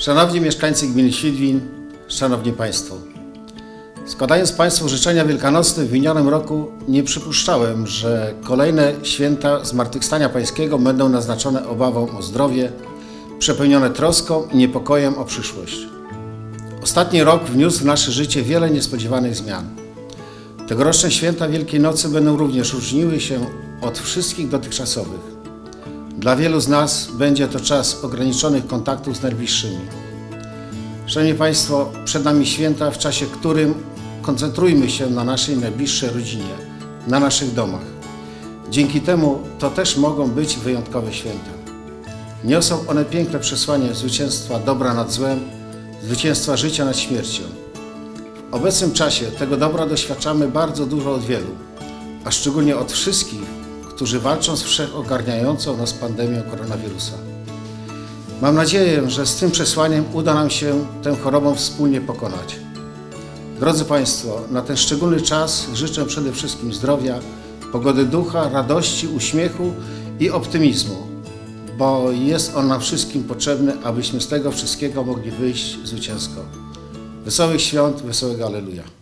Szanowni mieszkańcy gminy Świdwin, Szanowni Państwo. Składając Państwu życzenia wielkanocne w minionym roku, nie przypuszczałem, że kolejne święta Zmartwychwstania Pańskiego będą naznaczone obawą o zdrowie, przepełnione troską i niepokojem o przyszłość. Ostatni rok wniósł w nasze życie wiele niespodziewanych zmian. Tegoroczne święta Wielkiej Nocy będą również różniły się od wszystkich dotychczasowych. Dla wielu z nas będzie to czas ograniczonych kontaktów z najbliższymi. Szanowni Państwo, przed nami święta, w czasie którym koncentrujmy się na naszej najbliższej rodzinie, na naszych domach. Dzięki temu to też mogą być wyjątkowe święta. Niosą one piękne przesłanie zwycięstwa dobra nad złem, zwycięstwa życia nad śmiercią. W obecnym czasie tego dobra doświadczamy bardzo dużo od wielu, a szczególnie od wszystkich, którzy walczą z wszechogarniającą nas pandemią koronawirusa. Mam nadzieję, że z tym przesłaniem uda nam się tę chorobą wspólnie pokonać. Drodzy Państwo, na ten szczególny czas życzę przede wszystkim zdrowia, pogody ducha, radości, uśmiechu i optymizmu, bo jest on nam wszystkim potrzebny, abyśmy z tego wszystkiego mogli wyjść zwycięsko. Wesołych świąt, wesołego Aleluja.